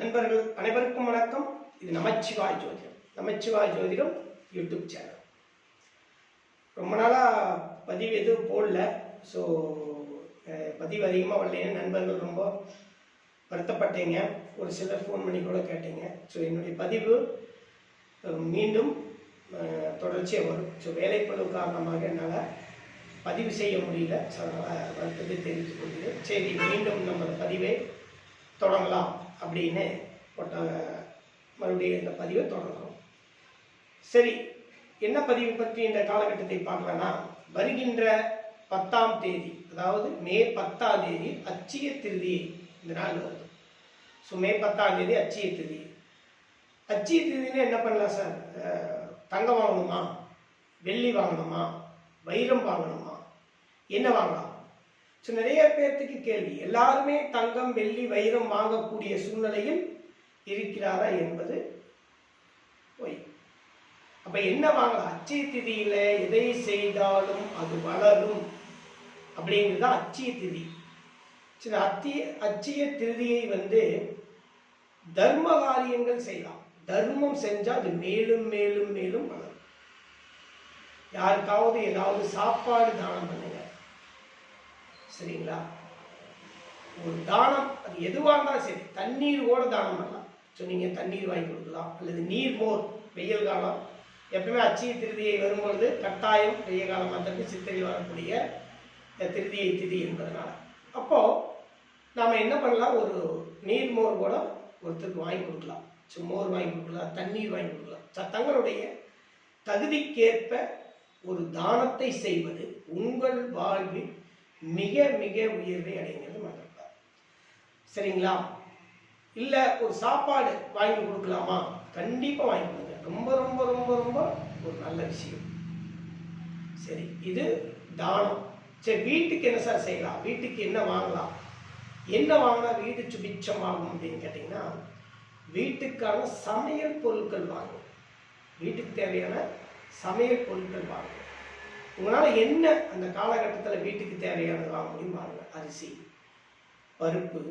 நண்பர்கள் அனைவருக்கும் வணக்கம். இது நமச்சிவாய் ஜோதிடம். நமச்சிவாய் ஜோதிடம் யூடியூப் சேனல். ரொம்ப நாளாக பதிவு எதுவும் போடல. ஸோ பதிவு அதிகமாக வரலையே நண்பர்கள் ரொம்ப வருத்தப்பட்டீங்க. ஒரு சிலர் ஃபோன் பண்ணி கூட கேட்டீங்க. ஸோ என்னுடைய பதிவு மீண்டும் தொடர்ச்சியாக வரும். ஸோ வேலைப்பளவு காரணமாக என்னால் பதிவு செய்ய முடியல. ஸோ அதனால் வருத்தத்தை தெரிவித்துக் கொள்கிறேன். சரி மீண்டும் நம்ம பதிவை தொடங்கலாம். அப்படின்னு போட்ட மறுபடியும் இந்த பதிவை தொடங்குறோம் சரி என்ன பதிவு பற்றி இந்த காலகட்டத்தை பார்க்கலன்னா வருகின்ற பத்தாம் தேதி அதாவது மே பத்தாம் தேதி அச்சிய திருதி இந்த நாள் வருது. ஸோ மே பத்தாம் தேதி அச்சிய திருதி. அச்சிய திருதினா என்ன பண்ணலாம் சார்? தங்கம் வாங்கணுமா? வெள்ளி வாங்கணுமா? வைரம் வாங்கணுமா? என்ன வாங்கலாம்? ஸோ நிறைய பேர்த்துக்கு கேள்வி எல்லாருமே தங்கம் வெள்ளி வைரம் வாங்கக்கூடிய சூழ்நிலையில் இருக்கிறாரா என்பது பொய். அப்ப என்ன வாங்கலாம்? அச்சய திதியில எதை செய்தாலும் அது வளரும் அப்படிங்கிறது அச்சய திதி. சில அத்திய அச்சய திருதியை வந்து தர்ம காரியங்கள் செய்யலாம். தர்மம் செஞ்சா அது மேலும் மேலும் மேலும் வளரும். யாருக்காவது ஏதாவது சாப்பாடு தானம் பண்ணுங்க. சரிங்களா? ஒரு தானம் அது எதுவாக இருந்தாலும் சரி தண்ணீர் கூட தானம் பண்ணலாம். ஸோ நீங்கள் தண்ணீர் வாங்கி கொடுக்கலாம். அல்லது நீர் மோர் வெயில் காலம். எப்பவுமே அச்சய திருதியை வரும்பொழுது கட்டாயம் வெயில் காலம் வந்தது சித்திரையில் வரக்கூடிய திருதியை திதி என்பதனால். அப்போது நாம் என்ன பண்ணலாம்? ஒரு நீர் மோர் கூட ஒருத்தருக்கு வாங்கி கொடுக்கலாம். ஸோ மோர் வாங்கி கொடுக்கலாம் தண்ணீர் வாங்கி கொடுக்கலாம். ச- தங்களுடைய தகுதிக்கேற்ப ஒரு தானத்தை செய்வது உங்கள் வாழ்வில் மிக மிக உயர்வை அடைங்கிறது மறப்பார் சரிங்களா? இல்லை ஒரு சாப்பாடு வாங்கி கொடுக்கலாமா? கண்டிப்பாக வாங்கி கொடுங்க. ரொம்ப ரொம்ப ரொம்ப ரொம்ப ஒரு நல்ல விஷயம். சரி இது தானம். சரி வீட்டுக்கு என்ன சார் செய்யலாம்? வீட்டுக்கு என்ன வாங்கலாம்? என்ன வாங்கினா வீடு சுபிச்சமாகும் அப்படின்னு கேட்டிங்கன்னா வீட்டுக்கான சமையல் பொருட்கள் வாங்கும். வீட்டுக்கு தேவையான சமையல் பொருட்கள் வாங்கும். உங்களால் என்ன அந்த காலகட்டத்தில் வீட்டுக்கு தேவையானது வாங்க முடியும் பாருங்க. அரிசி பருப்பு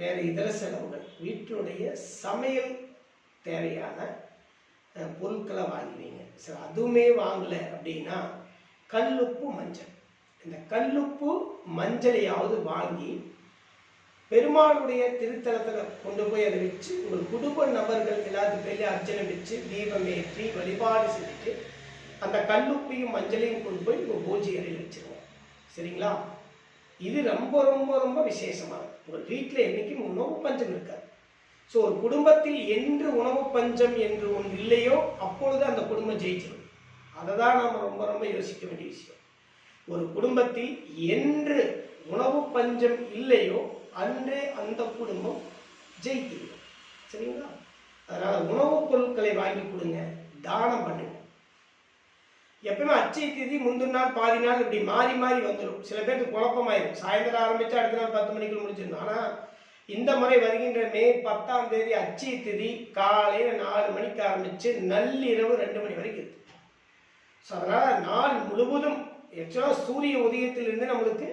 வேறு இதர செலவுகள். வீட்டினுடைய சமையல் தேவையான பொருட்களை வாங்குவீங்க சரி அதுவுமே வாங்கலை அப்படின்னா கல்லுப்பு மஞ்சள். இந்த கல்லுப்பு மஞ்சளையாவது வாங்கி பெருமாளுடைய திருத்தலத்தில் கொண்டு போய் அதை வச்சு உங்கள் குடும்ப நபர்கள் எல்லாத்து பேர்லையும் அர்ச்சனை வச்சு தீபம் ஏற்றி வழிபாடு செஞ்சுட்டு அந்த கல்லுப்பையும் மஞ்சளையும் கொண்டு போய் உங்கள் பூஜை அறையில் வச்சுருவோம். சரிங்களா? இது ரொம்ப ரொம்ப ரொம்ப விசேஷமானது. உங்கள் வீட்டில் என்றைக்கும் உணவு பஞ்சம் இருக்காது. ஸோ ஒரு குடும்பத்தில் என்று உணவு பஞ்சம் என்று ஒன்று இல்லையோ அப்பொழுது அந்த குடும்பம் ஜெயிச்சிடும் அதை தான் நாம் ரொம்ப ரொம்ப யோசிக்க வேண்டிய விஷயம். ஒரு குடும்பத்தில் என்று உணவு பஞ்சம் இல்லையோ அன்றே அந்த குடும்பம் ஜெயித்துவிடும். சரிங்களா? அதனால் உணவுப் பொருட்களை வாங்கி கொடுங்க தானம் பண்ணுங்க. எப்பவுமே அச்சை தேதி முந்தின நாள் பாதி நாள் இப்படி மாறி மாறி வந்துடும் சில பேருக்கு குழப்பமாயிரும். சாயந்தரம் ஆரம்பிச்சு அடுத்த நாள் பத்து மணிக்கு முடிச்சிடும் ஆனா இந்த முறை வருகின்ற மே பத்தாம் தேதி அச்சை திதி காலையில நாலு மணிக்கு ஆரம்பிச்சு நள்ளிரவு ரெண்டு மணி வரைக்கும் இருக்கு. ஸோ அதனால நாள் முழுவதும் ஆக்சுவலாக சூரிய உதயத்திலிருந்து நம்மளுக்கு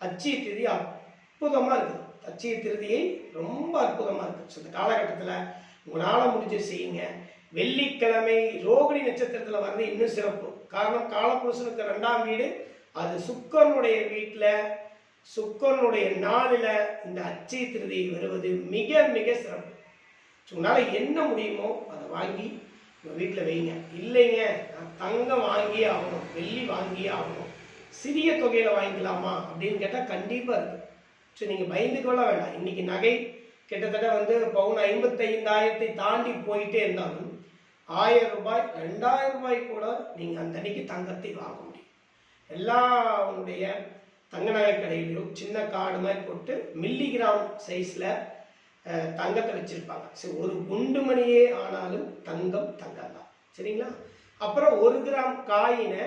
அச்சய திதி அற்புதமா இருக்குது. அச்சய திருதியை ரொம்ப அற்புதமா இருக்கு ஸோ இந்த காலகட்டத்தில் உங்களால் முடிஞ்சு செய்யுங்க. வெள்ளிக்கிழமை ரோகிணி நட்சத்திரத்தில் வர்றது இன்னும் சிறப்பு. காரணம் காலபுருஷனுக்கு ரெண்டாம் வீடு. அது சுக்கரனுடைய வீட்டில் சுக்கரனுடைய நாளில் இந்த அச்சய திருதி வருவது மிக மிக சிறப்பு. ஸோ உங்களால் என்ன முடியுமோ அதை வாங்கி உங்கள் வீட்டில் வைங்க. இல்லைங்க நான் தங்கம் வாங்கியே ஆகணும் வெள்ளி வாங்கியே ஆகணும். சிறிய தொகையில் வாங்கிக்கலாமா அப்படின்னு கேட்டால் கண்டிப்பாக இருக்குது ஸோ நீங்கள் பயந்து கொள்ள வேண்டாம். இன்னைக்கு நகை கிட்டத்தட்ட வந்து பவுன் ஐம்பத்தைந்தாயிரத்தை தாண்டி போயிட்டே இருந்தாலும் ஆயிரம் ரூபாய் ரெண்டாயிரம் ரூபாய் கூட நீங்கள் அந்த அன்னைக்கு தங்கத்தை வாங்க முடியும். எல்லா உங்களுடைய தங்க நகை கடையிலையும் சின்ன கார்டு மாதிரி போட்டு மில்லிகிராம் சைஸில் தங்கத்தை வச்சுருப்பாங்க. சரி ஒரு குண்டு மணியே ஆனாலும் தங்கம் தங்கம் தான். சரிங்களா? அப்புறம் ஒரு கிராம் காயினை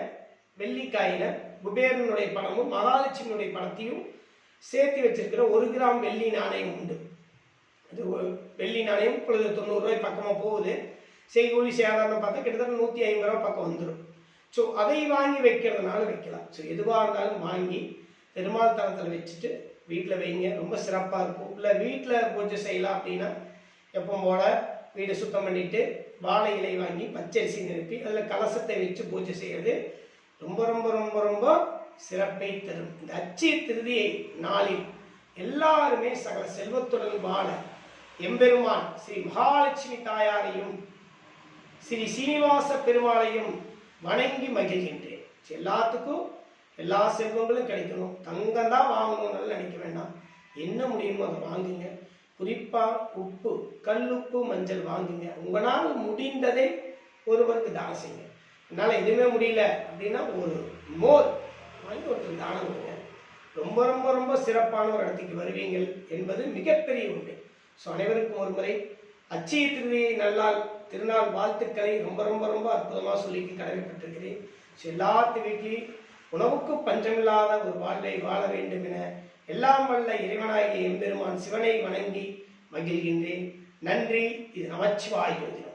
வெள்ளிக்காயினை குபேரனுடைய படமும் மகாலட்சுமியுடைய படத்தையும் சேர்த்து வச்சிருக்கிற ஒரு கிராம் வெள்ளி நாணயம் உண்டு. இது வெள்ளி நாணயம் இப்பொழுது தொண்ணூறுரூவாய் பக்கமாக போகுது. செய்கூலி சேதாரம் பார்த்தா கிட்டத்தட்ட நூற்றி ஐம்பது ரூபா பக்கம் வந்துடும் ஸோ அதை வாங்கி வைக்கிறதுனால வைக்கலாம். ஸோ எதுவாக இருந்தாலும் வாங்கி பெருமாள் தளத்தில் வச்சுட்டு வீட்டில் வைங்க. ரொம்ப சிறப்பாக இருக்கும். இல்லை வீட்டில் பூஜை செய்யலாம் அப்படின்னா எப்போ போல வீடு சுத்தம் பண்ணிட்டு வாழை இலை வாங்கி பச்சரிசி நிரப்பி அதில் கலசத்தை வச்சு பூஜை செய்யறது ரொம்ப ரொம்ப ரொம்ப ரொம்ப சிறப்பை தரும். இந்த அச்சய திருதியை நாளில் எல்லாருமே சகல செல்வத்துடன் வாழ எம்பெருமான் ஸ்ரீ மகாலட்சுமி தாயாரையும் ஸ்ரீ சீனிவாச பெருமாளையும் வணங்கி மகிழ்கின்றேன். எல்லாத்துக்கும் எல்லா செல்வங்களும் கிடைக்கணும். தங்கம் தான் வாங்கணும்னு நினைக்க வேண்டாம். என்ன முடியுமோ அதை வாங்குங்க. குறிப்பாக உப்பு கல்லுப்பு மஞ்சள் வாங்குங்க. உங்களால் முடிந்ததை ஒருவருக்கு தானம் செய்யுங்க. என்னால் எதுவுமே முடியல அப்படின்னா ஒரு மோர் வாங்கி ஒருத்தர் தானம் கொடுங்க. ரொம்ப ரொம்ப ரொம்ப சிறப்பான ஒரு இடத்துக்கு வருவீங்கள் என்பது மிகப்பெரிய உண்டு. ஸோ அனைவருக்கும் ஒரு முறை அச்சய திருவியை நல்லால் திருநாள் வாழ்த்துக்களை ரொம்ப ரொம்ப ரொம்ப அற்புதமாக சொல்லிக்கு கடமைப்பட்டிருக்கிறேன். ஸோ எல்லாத்து வீட்லேயும் உணவுக்கு பஞ்சமில்லாத ஒரு வாழ்வை வாழ வேண்டும் என எல்லாம் வல்ல இறைவனாகிய எம்பெருமான் சிவனை வணங்கி மகிழ்கின்றேன். நன்றி இது நமச்சிவாய் யோஜனம்